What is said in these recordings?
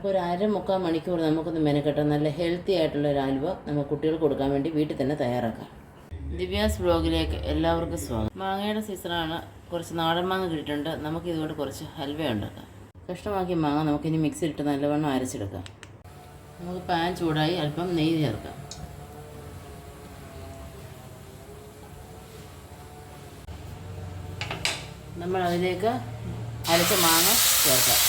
നമുക്കൊരു അര മുക്കാൽ മണിക്കൂർ നമുക്കൊന്ന് മെനക്കെട്ട. നല്ല ഹെൽത്തി ആയിട്ടുള്ള ഒരു ആൽവ നമുക്ക് കുട്ടികൾക്ക് കൊടുക്കാൻ വേണ്ടി വീട്ടിൽ തന്നെ തയ്യാറാക്കാം. ദിവ്യാസ് ബ്ലോഗിലേക്ക് എല്ലാവർക്കും സ്വാഗതം. മാങ്ങയുടെ സീസണാണ് കുറച്ച് നാടൻ മാങ്ങ കിട്ടിയിട്ടുണ്ട്. നമുക്ക് ഇതുകൊണ്ട് കുറച്ച് ഹൽവ ഉണ്ടാക്കാം. കഷ്ടമാക്കിയ മാങ്ങ നമുക്കിനി മിക്സിയിലിട്ട് നല്ലവണ്ണം അരച്ചെടുക്കാം. നമുക്ക് പാൻ ചൂടായി അല്പം നെയ്യ് ചേർക്കാം. നമ്മൾ അതിലേക്ക് അരച്ച മാങ്ങ ചേർക്കാം.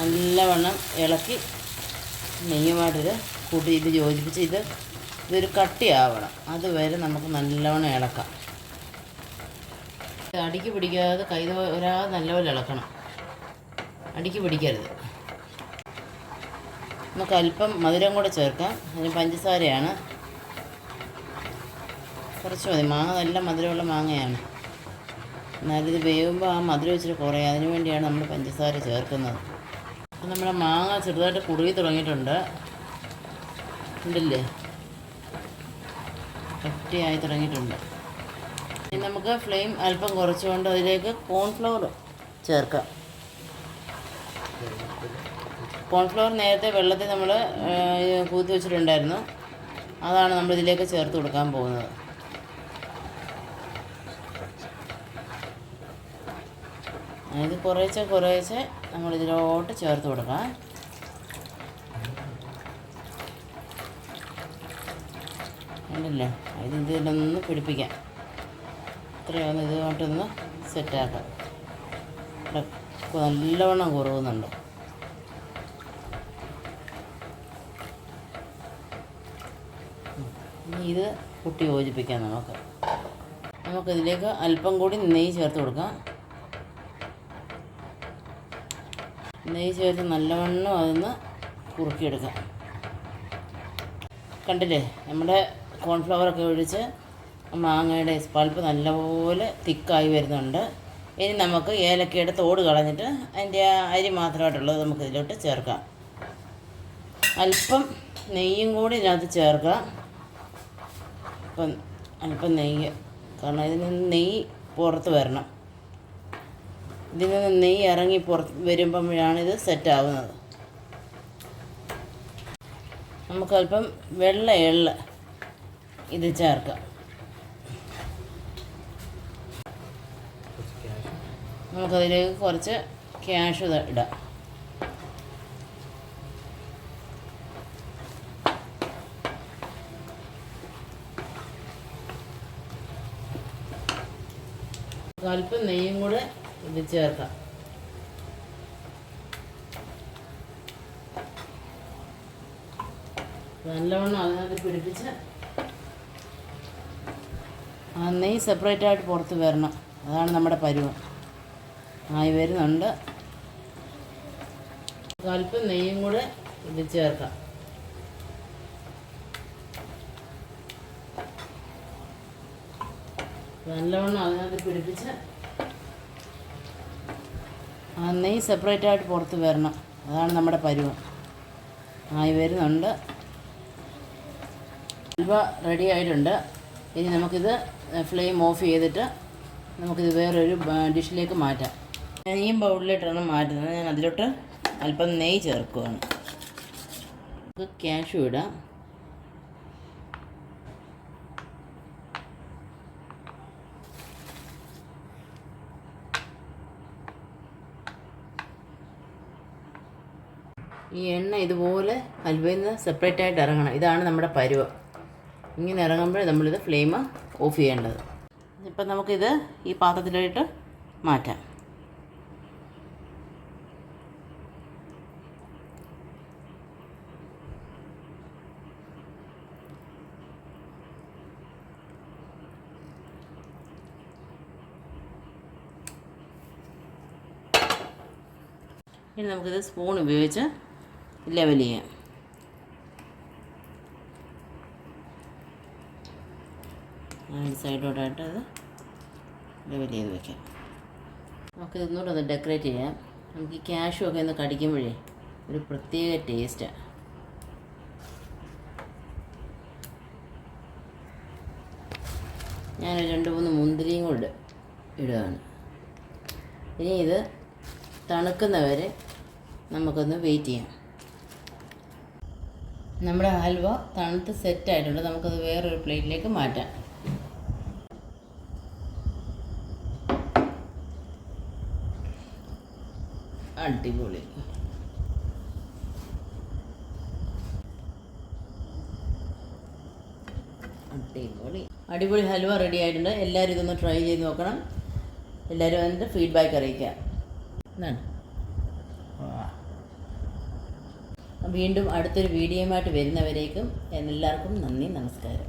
നല്ലവണ്ണം ഇളക്കി നെയ്യുമായിട്ടൊരു കൂട്ടി ഇത് യോജിപ്പിച്ച് ഇത് ഇതൊരു കട്ടിയാവണം. അതുവരെ നമുക്ക് നല്ലവണ്ണം ഇളക്കാം. അടിക്ക് പിടിക്കാതെ കൈ ഒരാൾ നല്ലപോലെ ഇളക്കണം. അടിക്ക് പിടിക്കരുത്. നമുക്ക് അല്പം മധുരം കൂടെ ചേർക്കാം. അതിന് പഞ്ചസാരയാണ്. കുറച്ച് മതി. മാങ്ങ നല്ല മധുരമുള്ള മാങ്ങയാണ്. എന്നാലിത് വേവുമ്പോൾ ആ മധുരം വെച്ചിട്ട് കുറയും. അതിനു വേണ്ടിയാണ് നമ്മൾ പഞ്ചസാര ചേർക്കുന്നത്. നമ്മുടെ മാങ്ങ ചെറുതായിട്ട് കുറുകി തുടങ്ങിയിട്ടുണ്ട്. ഉണ്ടല്ലേ? കട്ടിയായി തുടങ്ങിയിട്ടുണ്ട്. ഇനി നമുക്ക് ഫ്ലെയിം അല്പം കുറച്ചുകൊണ്ട് അതിലേക്ക് കോൺഫ്ലവർ ചേർക്കാം. കോൺഫ്ലവർ നേരത്തെ വെള്ളത്തിൽ നമ്മൾ കൂത്തി വെച്ചിട്ടുണ്ടായിരുന്നു. അതാണ് നമ്മൾ ഇതിലേക്ക് ചേർത്ത് കൊടുക്കാൻ പോകുന്നത്. ഇത് കുറേശ്ശെ കുറേശ്ശെ നമ്മൾ ഇതിലോട്ട് ചേർത്ത് കൊടുക്കുക ഉണ്ടല്ലേ ഇത് ഇതിലൊന്ന് പിടിപ്പിക്കാം. ഇത്രയൊന്ന് ഇതുകൊണ്ടൊന്ന് സെറ്റാക്കാം. ഇവിടെ നല്ലവണ്ണം കുറവുന്നുണ്ട് ഇത് കുട്ടി യോജിപ്പിക്കാം നമുക്ക്. നമുക്കിതിലേക്ക് അല്പം കൂടി നെയ്യ് ചേർത്ത് കൊടുക്കാം. നെയ്യ് ചേർത്ത് നല്ലവണ്ണം അതൊന്ന് കുറുക്കിയെടുക്കാം. കണ്ടില്ലേ? നമ്മുടെ കോൺഫ്ലവറൊക്കെ ഒഴിച്ച് മാങ്ങയുടെ പൾപ്പ് നല്ലപോലെ തിക്കായി വരുന്നുണ്ട്. ഇനി നമുക്ക് ഏലക്കയുടെ തോട് കളഞ്ഞിട്ട് അതിന്റെ അരി മാത്രമായിട്ടുള്ളത് നമുക്ക് ഇതിലോട്ട് ചേർക്കാം. അല്പം നെയ്യും കൂടി ഇതിനകത്ത് ചേർക്കാം. അപ്പം അല്പം നെയ്യ്. കാരണം ഇതിൽ നിന്ന് നെയ്യ് പുറത്ത് വരണം. ഇതിൽ നിന്ന് നെയ്യ് ഇറങ്ങി പുറത്ത് വരുമ്പോഴാണ് ഇത് സെറ്റാവുന്നത് നമുക്കല്പം വെള്ള എള്ള ഇത് ചേർക്കാം. നമുക്കതിലേക്ക് കുറച്ച് ക്യാഷ് ഇടാം. അല്പം നെയ്യും കൂടെ ഇത് ചേർക്കാം. നല്ലവണ്ണം അതിനകത്ത് പിടിപ്പിച്ച് ആ നെയ്യ് സെപ്പറേറ്റ് ആയിട്ട് പുറത്ത് വരണം. അതാണ് നമ്മുടെ പരുവം. ആയി വരുന്നുണ്ട്. അല്പം നെയ്യും കൂടെ ഇത് ചേർക്കാം. നല്ലവണ്ണം അതിനകത്ത് പിടിപ്പിച്ച് നെയ്യ് സെപ്പറേറ്റ് ആയിട്ട് പുറത്ത് വരണം. അതാണ് നമ്മുടെ പരുവം. ആയി വരുന്നുണ്ട്. ഹൽവ റെഡി ആയിട്ടുണ്ട്. ഇനി നമുക്കിത് ഫ്ലെയിം ഓഫ് ചെയ്തിട്ട് നമുക്കിത് വേറൊരു ഡിഷിലേക്ക് മാറ്റാം. ഞാൻ ഈ ബൗളിലിട്ടാണ് മാറ്റുന്നത്. ഞാൻ അതിലോട്ട് അല്പം നെയ്യ് ചേർക്കുകയാണ് നമുക്ക് ക്യാഷ് ഇടാം. ഈ എണ്ണ ഇതുപോലെ ഹൽവയിൽ നിന്ന് സെപ്പറേറ്റ് ആയിട്ട് ഇറങ്ങണം. ഇതാണ് നമ്മുടെ പരുവം. ഇങ്ങനെ ഇറങ്ങുമ്പോൾ നമ്മളിത് ഫ്ലെയിം ഓഫ് ചെയ്യേണ്ടത്. ഇപ്പം നമുക്കിത് ഈ പാത്രത്തിലോട്ട് മാറ്റാം. ഇനി നമുക്കിത് സ്പൂൺ ഉപയോഗിച്ച് ലെവൽ ചെയ്യാം. സൈഡോടായിട്ട് അത് ലെവൽ ചെയ്ത് വെക്കാം. നമുക്ക് ഇതൊന്നുകൂടെ ഒന്ന് ഡെക്കറേറ്റ് ചെയ്യാം. നമുക്ക് ഈ ക്യാഷും ഒക്കെ ഒന്ന് കടിക്കുമ്പോഴേ ഒരു പ്രത്യേക ടേസ്റ്റാണ് ഞാൻ രണ്ട് മൂന്ന് മുന്തിരിയും കൊണ്ട് ഇടുകയാണ്. ഇനി ഇത് തണുക്കുന്നവരെ നമുക്കൊന്ന് വെയിറ്റ് ചെയ്യാം. നമ്മുടെ ഹൽവ തണുത്ത് സെറ്റായിട്ടുണ്ട് നമുക്കത് വേറൊരു പ്ലേറ്റിലേക്ക് മാറ്റാം. അടിപൊളി. അടിപൊളി. അടിപൊളി ഹൽവ റെഡി ആയിട്ടുണ്ട്. എല്ലാവരും ഇതൊന്ന് ട്രൈ ചെയ്ത് നോക്കണം. എല്ലാവരും അതിന്റെ ഫീഡ്ബാക്ക് അറിയിക്കുക എന്നാണ് വീണ്ടും അടുത്തൊരു വീഡിയോയുമായിട്ട് വരുന്നവരേക്കും എല്ലാവർക്കും നന്ദി നമസ്കാരം.